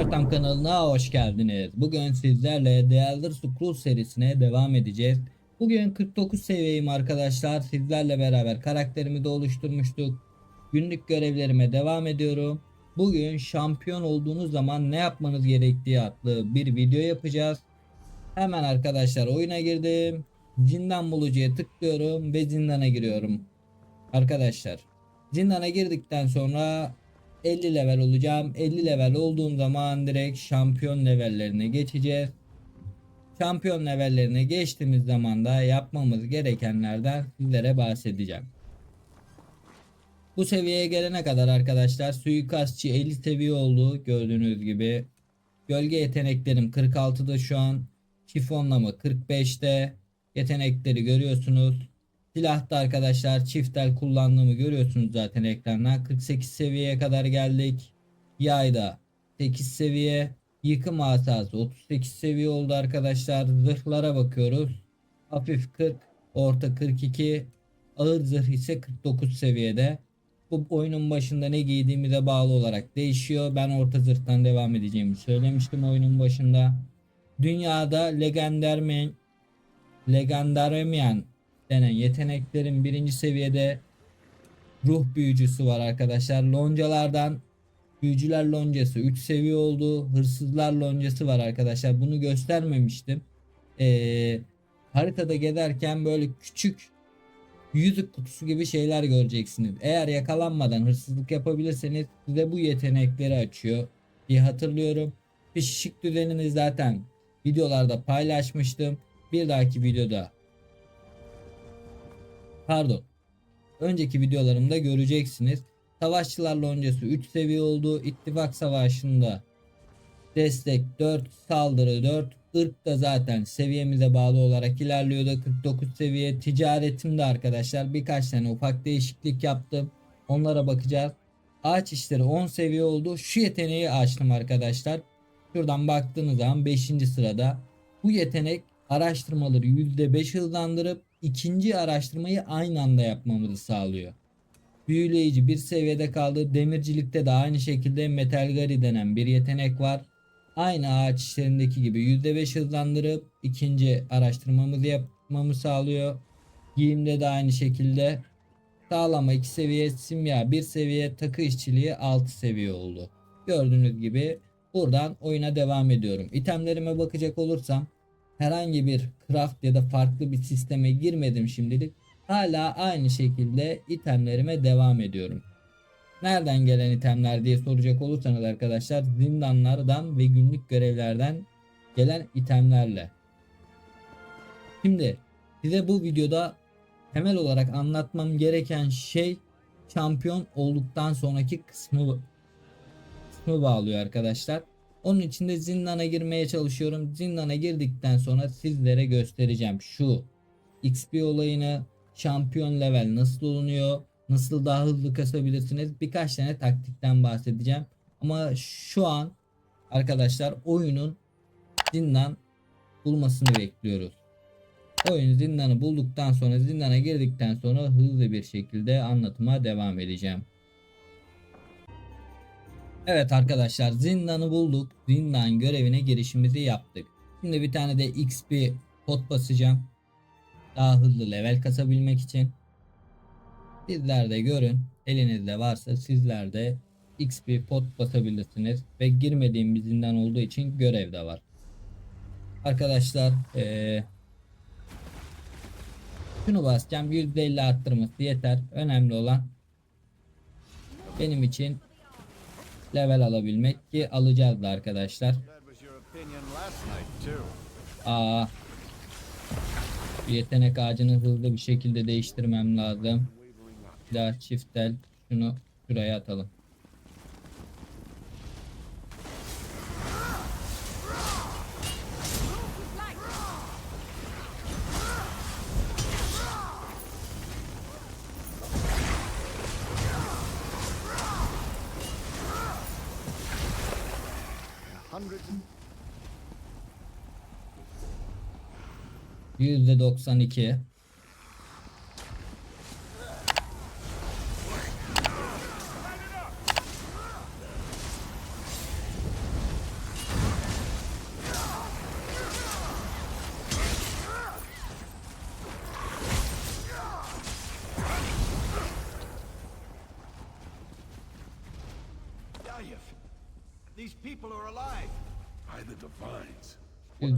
Ortam kanalına hoş geldiniz. Bugün sizlerle The Elder Scrolls serisine devam edeceğiz. Bugün 49 seviyeyim arkadaşlar. Sizlerle beraber karakterimi de oluşturmuştuk. Günlük görevlerime devam ediyorum. Bugün şampiyon olduğunuz zaman ne yapmanız gerektiği adlı bir video yapacağız. Hemen arkadaşlar oyuna girdim. Zindan bulucuya tıklıyorum ve zindana giriyorum. Arkadaşlar zindana girdikten sonra 50 level olacağım. 50 level olduğum zaman direkt şampiyon levellerine geçeceğiz. Şampiyon levellerine geçtiğimiz zaman da yapmamız gerekenlerden sizlere bahsedeceğim. Bu seviyeye gelene kadar arkadaşlar suikastçı 50 seviye oldu gördüğünüz gibi. Gölge yeteneklerim 46'da şu an. Şifonlama 45'te. Yetenekleri görüyorsunuz. Silahta arkadaşlar çift el kullandığımı görüyorsunuz zaten ekrandan. 48 seviyeye kadar geldik. Yayda 8 seviye. Yıkım asası 38 seviye oldu arkadaşlar. Zırhlara bakıyoruz. Hafif 40, orta 42, ağır zırh ise 49 seviyede. Bu oyunun başında ne giydiğimize bağlı olarak değişiyor. Ben orta zırhtan devam edeceğimi söylemiştim oyunun başında. Dünyada Legendarmen Legendaremian denen yeteneklerin birinci seviyede ruh büyücüsü var arkadaşlar. Loncalardan büyücüler loncası 3 seviye oldu. Hırsızlar loncası var arkadaşlar. Bunu göstermemiştim. Ee, haritada gezerken böyle küçük yüzük kutusu gibi şeyler göreceksiniz. Eğer yakalanmadan hırsızlık yapabilirseniz size bu yetenekleri açıyor. Bir hatırlıyorum. Pişik düzenini zaten videolarda paylaşmıştım. Bir dahaki videoda Pardon. Önceki videolarımda göreceksiniz. Savaşçılar loncası 3 seviye oldu. İttifak savaşında destek 4, saldırı 4. Irk da zaten seviyemize bağlı olarak ilerliyordu. 49 seviye. Ticaretimde arkadaşlar birkaç tane ufak değişiklik yaptım. Onlara bakacağız. Ağaç işleri 10 seviye oldu. Şu yeteneği açtım arkadaşlar. Şuradan baktığınız zaman 5. sırada. Bu yetenek araştırmaları %5 hızlandırıp ikinci araştırmayı aynı anda yapmamızı sağlıyor. Büyüleyici bir seviyede kaldı. Demircilikte de aynı şekilde metalgari denen bir yetenek var. Aynı ağaç işlerindeki gibi %5 hızlandırıp ikinci araştırmamızı yapmamı sağlıyor. Giyimde de aynı şekilde sağlama 2 seviye, simya 1 seviye, takı işçiliği 6 seviye oldu. Gördüğünüz gibi buradan oyuna devam ediyorum. İtemlerime bakacak olursam herhangi bir craft ya da farklı bir sisteme girmedim şimdilik. Hala aynı şekilde itemlerime devam ediyorum. Nereden gelen itemler diye soracak olursanız arkadaşlar zindanlardan ve günlük görevlerden gelen itemlerle. Şimdi size bu videoda temel olarak anlatmam gereken şey şampiyon olduktan sonraki kısmı kısmı bağlıyor arkadaşlar. Onun için de zindana girmeye çalışıyorum. Zindana girdikten sonra sizlere göstereceğim şu XP olayını, şampiyon level nasıl olunuyor, nasıl daha hızlı kasabilirsiniz. Birkaç tane taktikten bahsedeceğim. Ama şu an arkadaşlar oyunun zindan bulmasını bekliyoruz. Oyun zindanı bulduktan sonra zindana girdikten sonra hızlı bir şekilde anlatıma devam edeceğim. Evet arkadaşlar zindanı bulduk. Zindan görevine girişimizi yaptık. Şimdi bir tane de XP pot basacağım. Daha hızlı level kasabilmek için. Sizler de görün. Elinizde varsa sizler de XP pot basabilirsiniz. Ve girmediğim bir zindan olduğu için görev de var. Arkadaşlar ee, şunu basacağım. %50 arttırması yeter. Önemli olan benim için level alabilmek ki alacağız da arkadaşlar. Aa. Yetenek ağacını hızlı bir şekilde değiştirmem lazım. Bir daha çiftel şunu şuraya atalım. Of %92.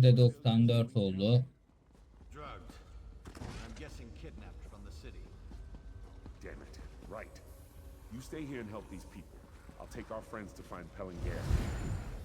%94 oldu. You stay here and help these people. I'll take our friends to find Pellinger.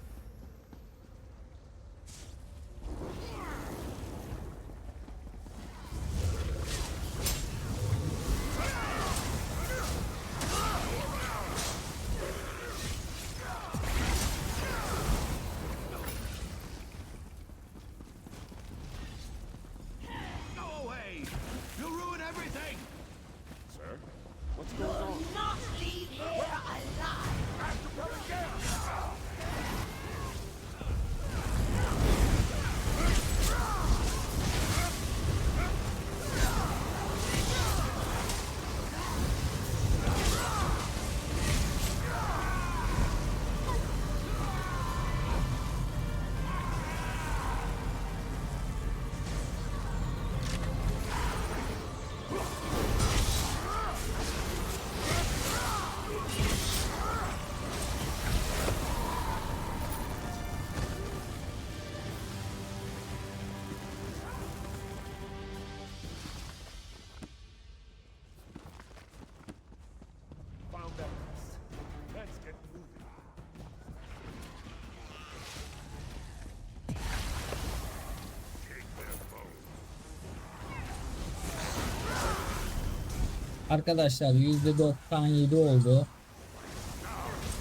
Arkadaşlar %97 oldu.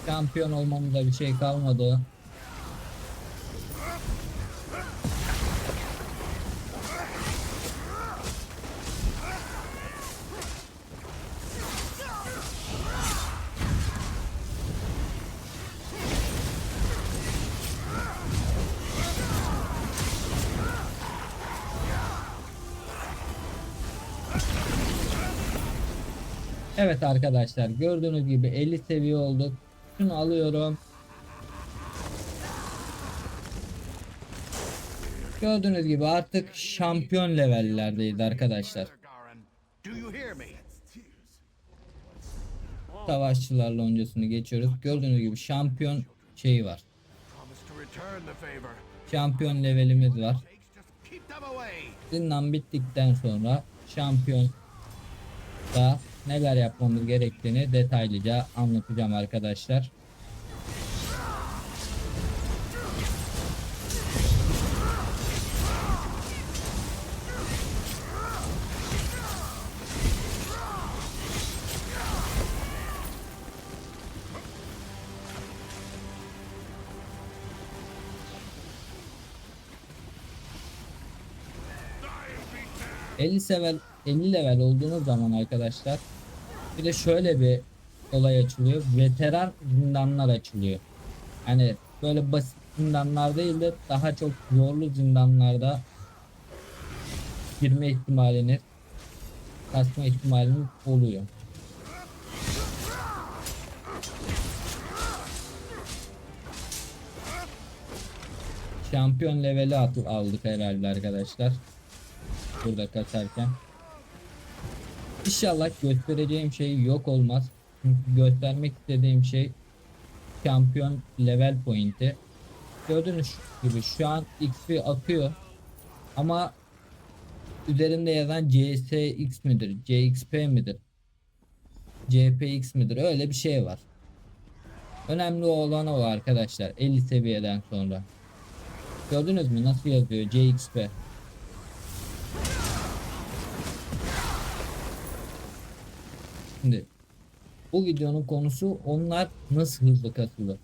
Şampiyon olmamıza bir şey kalmadı. Evet arkadaşlar gördüğünüz gibi 50 seviye olduk. Şunu alıyorum. Gördüğünüz gibi artık şampiyon levellerdeyiz arkadaşlar. Savaşçılar loncasını geçiyoruz. Gördüğünüz gibi şampiyon şeyi var. Şampiyon levelimiz var. Zindan bittikten sonra şampiyon da neler yapmamız gerektiğini detaylıca anlatacağım arkadaşlar. ...50 level, 50 level olduğunuz zaman arkadaşlar... ...bir de şöyle bir olay açılıyor. Veteran zindanlar açılıyor. Hani böyle basit zindanlar değil de daha çok zorlu zindanlarda... ...girme ihtimaliniz... ...kasma ihtimaliniz oluyor. Şampiyon leveli aldık herhalde arkadaşlar. Burada kasarken. İnşallah göstereceğim şey yok olmaz. Çünkü göstermek istediğim şey şampiyon level pointi. Gördüğünüz gibi şu an XP akıyor. Ama üzerinde yazan CSX midir? CXP midir? CPX midir? Öyle bir şey var. Önemli olan o arkadaşlar 50 seviyeden sonra. Gördünüz mü nasıl yazıyor CXP? Şimdi bu videonun konusu onlar nasıl hızlı kasılır.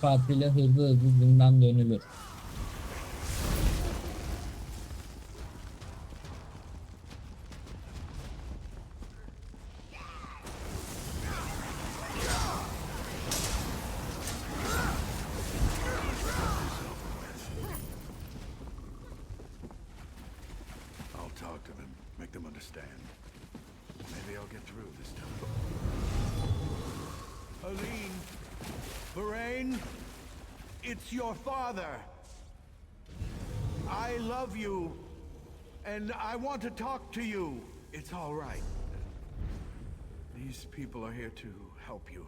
Partiyle hızlı hızlı zindan dönülür. It's your father. I love you, and I want to talk to you. It's all right. These people are here to help you.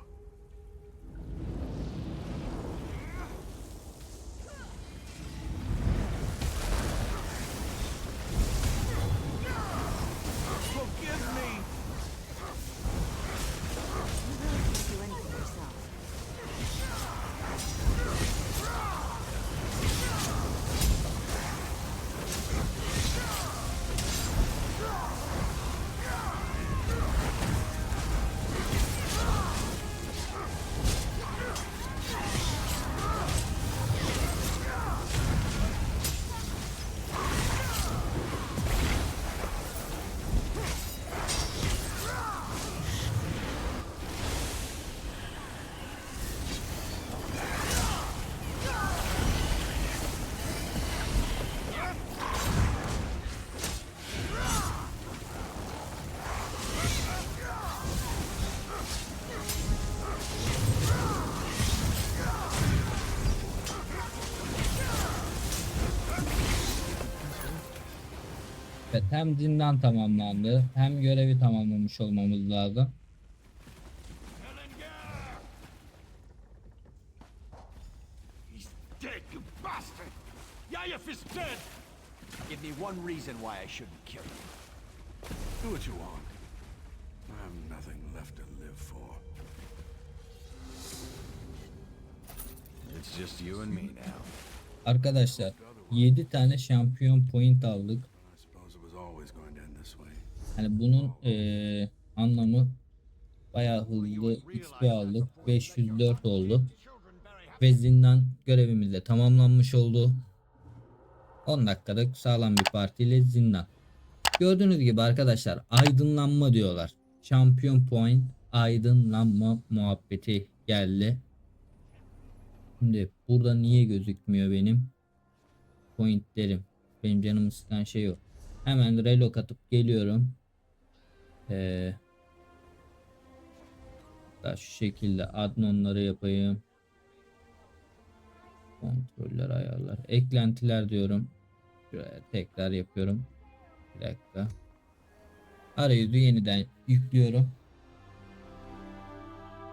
Hem zindan tamamlandı hem görevi tamamlamış olmamız lazım. İs dead! Give me one reason why I shouldn't kill him. Do what you want. I have nothing left to live for. It's just you and me now. Arkadaşlar 7 tane şampiyon point aldık. Hani bunun eee, anlamı bayağı hızlı XP aldık. 504 oldu. Ve zindan görevimiz de tamamlanmış oldu. 10 dakikalık sağlam bir partiyle zindan. Gördüğünüz gibi arkadaşlar aydınlanma diyorlar. Şampiyon point aydınlanma muhabbeti geldi. Şimdi burada niye gözükmüyor benim pointlerim? Benim canımı sıkan şey yok. Hemen relok atıp geliyorum. Ee, da şu şekilde adnonları yapayım. Kontroller ayarlar. Eklentiler diyorum. Şuraya tekrar yapıyorum. Bir dakika. Arayüzü yeniden yüklüyorum.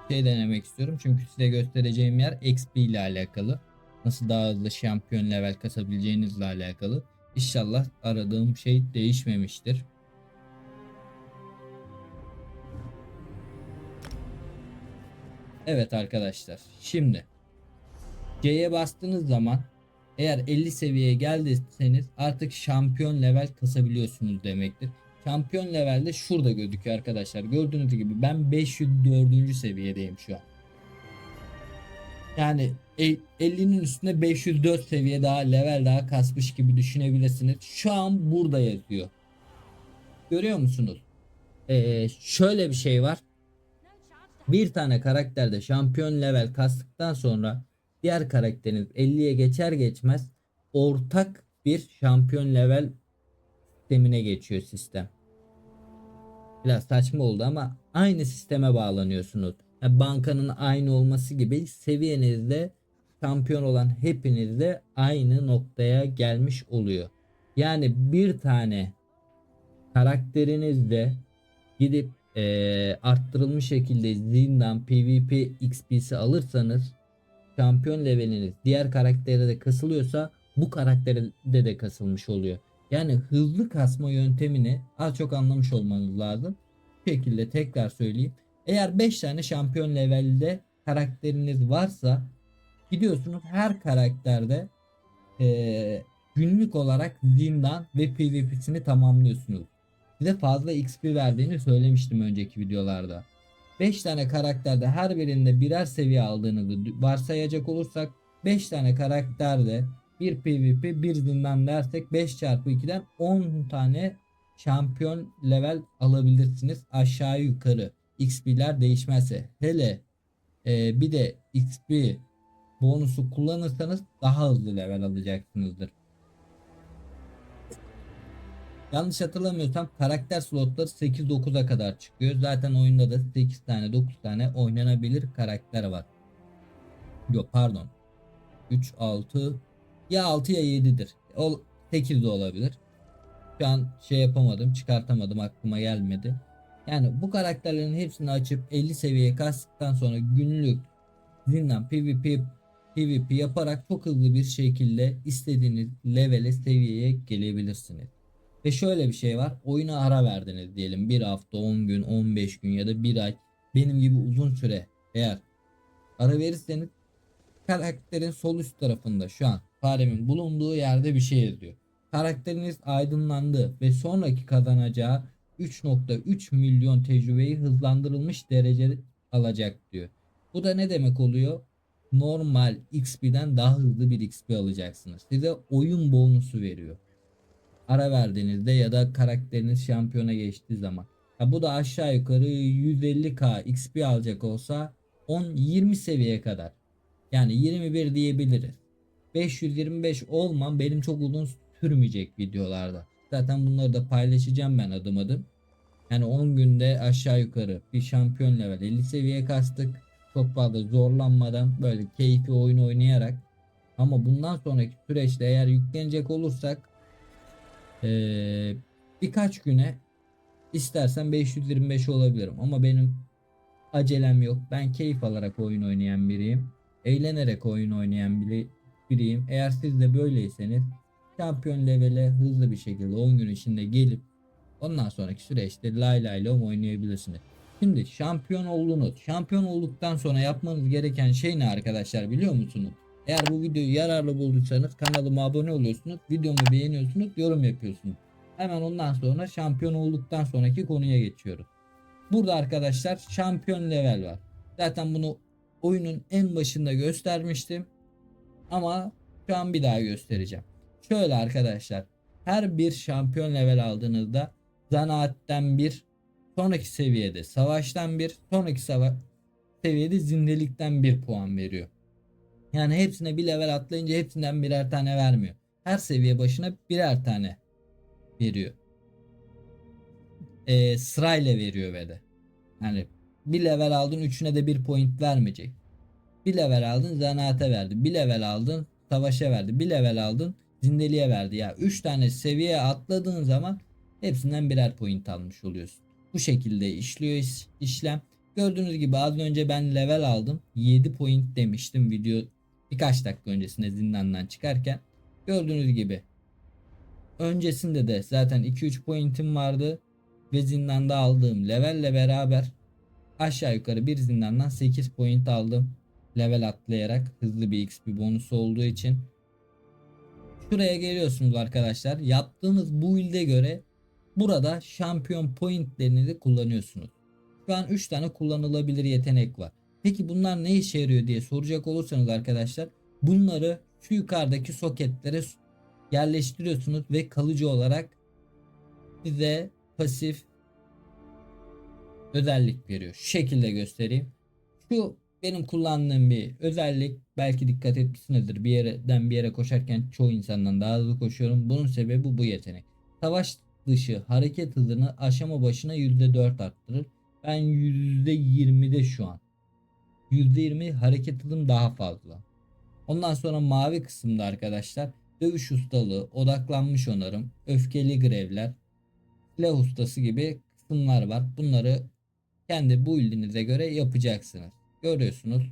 Şey denemek istiyorum çünkü size göstereceğim yer XP ile alakalı. Nasıl daha hızlı şampiyon level kasabileceğinizle alakalı. İnşallah aradığım şey değişmemiştir. Evet arkadaşlar. Şimdi C'ye bastığınız zaman eğer 50 seviyeye geldiyseniz artık şampiyon level kasabiliyorsunuz demektir. Şampiyon levelde şurada gözüküyor arkadaşlar. Gördüğünüz gibi ben 504. seviyedeyim şu an. Yani e- 50'nin üstünde 504 seviye daha level daha kasmış gibi düşünebilirsiniz. Şu an burada yazıyor. Görüyor musunuz? Ee, şöyle bir şey var. Bir tane karakterde şampiyon level kastıktan sonra diğer karakteriniz 50'ye geçer geçmez ortak bir şampiyon level sistemine geçiyor sistem. Biraz saçma oldu ama aynı sisteme bağlanıyorsunuz. Yani bankanın aynı olması gibi seviyenizde şampiyon olan hepiniz de aynı noktaya gelmiş oluyor. Yani bir tane karakterinizde gidip eee, arttırılmış şekilde zindan PvP XP'si alırsanız şampiyon leveliniz diğer karaktere de kasılıyorsa bu karaktere de kasılmış oluyor. Yani hızlı kasma yöntemini az çok anlamış olmanız lazım. Bu şekilde tekrar söyleyeyim. Eğer 5 tane şampiyon levelde karakteriniz varsa gidiyorsunuz her karakterde eee, günlük olarak zindan ve PvP'sini tamamlıyorsunuz. Size fazla XP verdiğini söylemiştim önceki videolarda. 5 tane karakterde her birinde birer seviye aldığınızı varsayacak olursak 5 tane karakterde bir PvP bir zindan dersek 5 çarpı 2'den 10 tane şampiyon level alabilirsiniz aşağı yukarı XP'ler değişmezse hele e, bir de XP bonusu kullanırsanız daha hızlı level alacaksınızdır. Yanlış hatırlamıyorsam karakter slotları 8-9'a kadar çıkıyor. Zaten oyunda da 8 tane 9 tane oynanabilir karakter var. Yok pardon. 3 6 ya 6 ya 7'dir. O 8 de olabilir. Şu an şey yapamadım, çıkartamadım, aklıma gelmedi. Yani bu karakterlerin hepsini açıp 50 seviyeye kastıktan sonra günlük zindan PvP PvP yaparak çok hızlı bir şekilde istediğiniz levele seviyeye gelebilirsiniz. Ve şöyle bir şey var. Oyuna ara verdiniz diyelim. Bir hafta, 10 gün, 15 gün ya da bir ay. Benim gibi uzun süre eğer ara verirseniz karakterin sol üst tarafında şu an faremin bulunduğu yerde bir şey yazıyor. Karakteriniz aydınlandı ve sonraki kazanacağı 3.3 milyon tecrübeyi hızlandırılmış derece alacak diyor. Bu da ne demek oluyor? Normal XP'den daha hızlı bir XP alacaksınız. Size oyun bonusu veriyor. Ara verdiğinizde ya da karakteriniz şampiyona geçtiği zaman. Ha bu da aşağı yukarı 150k XP alacak olsa 10-20 seviyeye kadar. Yani 21 diyebiliriz. 525 olmam benim çok uzun sürmeyecek videolarda. Zaten bunları da paylaşacağım ben adım adım. Yani 10 günde aşağı yukarı bir şampiyon level 50 seviyeye kastık. Çok fazla zorlanmadan böyle keyfi oyun oynayarak. Ama bundan sonraki süreçte eğer yüklenecek olursak eee, birkaç güne istersen 525 olabilirim. Ama benim acelem yok. Ben keyif alarak oyun oynayan biriyim. Eğlenerek oyun oynayan biri, biriyim. Eğer siz de böyleyseniz şampiyon levele hızlı bir şekilde 10 gün içinde gelip ondan sonraki süreçte lay lay lom oynayabilirsiniz. Şimdi şampiyon oldunuz. Şampiyon olduktan sonra yapmanız gereken şey ne arkadaşlar biliyor musunuz? Eğer bu videoyu yararlı bulduysanız kanalıma abone oluyorsunuz, videomu beğeniyorsunuz, yorum yapıyorsunuz. Hemen ondan sonra şampiyon olduktan sonraki konuya geçiyoruz. Burada arkadaşlar şampiyon level var. Zaten bunu oyunun en başında göstermiştim. Ama şu an bir daha göstereceğim. Şöyle arkadaşlar. Her bir şampiyon level aldığınızda zanaatten bir, sonraki seviyede savaştan bir, sonraki sava seviyede zindelikten bir puan veriyor. Yani hepsine bir level atlayınca hepsinden birer tane vermiyor. Her seviye başına birer tane veriyor. Ee, sırayla veriyor ve de. Yani bir level aldın üçüne de bir point vermeyecek. Bir level aldın zanaate verdi. Bir level aldın savaşa verdi. Bir level aldın zindeliğe verdi. Ya 3 tane seviye atladığın zaman hepsinden birer point almış oluyorsun. Bu şekilde işliyor iş- işlem. Gördüğünüz gibi az önce ben level aldım. 7 point demiştim video birkaç dakika öncesinde zindandan çıkarken. Gördüğünüz gibi öncesinde de zaten 2-3 pointim vardı ve zindanda aldığım levelle beraber aşağı yukarı bir zindandan 8 point aldım. Level atlayarak hızlı bir XP bonusu olduğu için. Şuraya geliyorsunuz arkadaşlar. Yaptığınız build'e göre burada şampiyon pointlerinizi kullanıyorsunuz. Şu an 3 tane kullanılabilir yetenek var. Peki bunlar ne işe yarıyor diye soracak olursanız arkadaşlar bunları şu yukarıdaki soketlere yerleştiriyorsunuz ve kalıcı olarak size pasif özellik veriyor. Şu şekilde göstereyim. Şu benim kullandığım bir özellik. Belki dikkat etmişsinizdir. Bir yerden bir yere koşarken çoğu insandan daha hızlı koşuyorum. Bunun sebebi bu yetenek. Savaş dışı hareket hızını aşama başına %4 arttırır. Ben %20'de şu an. %20 hareket hızım daha fazla. Ondan sonra mavi kısımda arkadaşlar dövüş ustalığı, odaklanmış onarım, öfkeli grevler, silah ustası gibi kısımlar var. Bunları kendi build'inize göre yapacaksınız. Görüyorsunuz.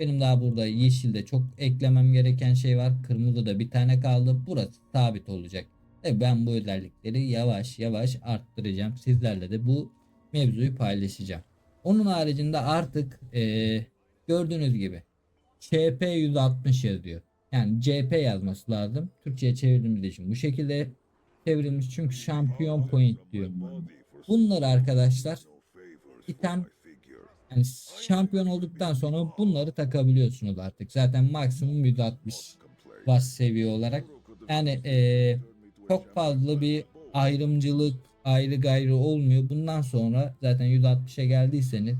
Benim daha burada yeşilde çok eklemem gereken şey var. Kırmızı da bir tane kaldı. Burası sabit olacak. Ve ben bu özellikleri yavaş yavaş arttıracağım. Sizlerle de bu mevzuyu paylaşacağım. Onun haricinde artık eee, gördüğünüz gibi CP 160 yazıyor. Yani CP yazması lazım. Türkçe'ye çevirdiğimiz için bu şekilde çevrilmiş çünkü şampiyon point diyor. Bunları arkadaşlar item yani şampiyon olduktan sonra bunları takabiliyorsunuz artık. Zaten maksimum 160 bas seviye olarak. Yani eee, çok fazla bir ayrımcılık ayrı gayrı olmuyor. Bundan sonra zaten 160'a geldiyseniz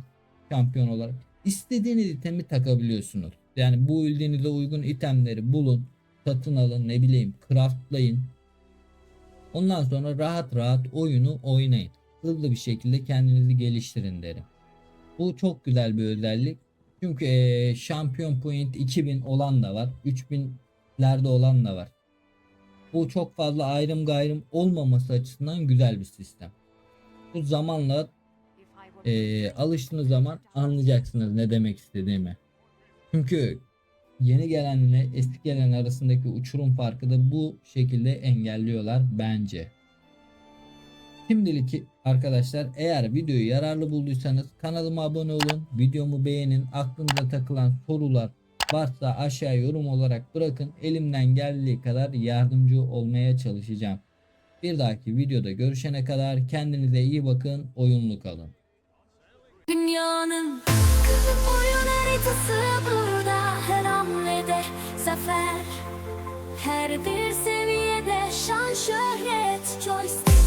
şampiyon olarak istediğiniz itemi takabiliyorsunuz. Yani bu build'inize uygun itemleri bulun, satın alın, ne bileyim craftlayın. Ondan sonra rahat rahat oyunu oynayın. Hızlı bir şekilde kendinizi geliştirin derim. Bu çok güzel bir özellik. Çünkü eee, şampiyon point 2000 olan da var. 3000'lerde olan da var. Bu çok fazla ayrım gayrım olmaması açısından güzel bir sistem. Bu zamanla eee, alıştığınız zaman anlayacaksınız ne demek istediğimi. Çünkü yeni gelenle eski gelen arasındaki uçurum farkı da bu şekilde engelliyorlar bence. Şimdilik arkadaşlar eğer videoyu yararlı bulduysanız kanalıma abone olun, videomu beğenin, aklınıza takılan sorular varsa aşağı yorum olarak bırakın. Elimden geldiği kadar yardımcı olmaya çalışacağım. Bir dahaki videoda görüşene kadar kendinize iyi bakın, oyunlu kalın. Dünyanın. Oyun haritası burada her hamlede zafer Her bir seviyede şan şöhret joystick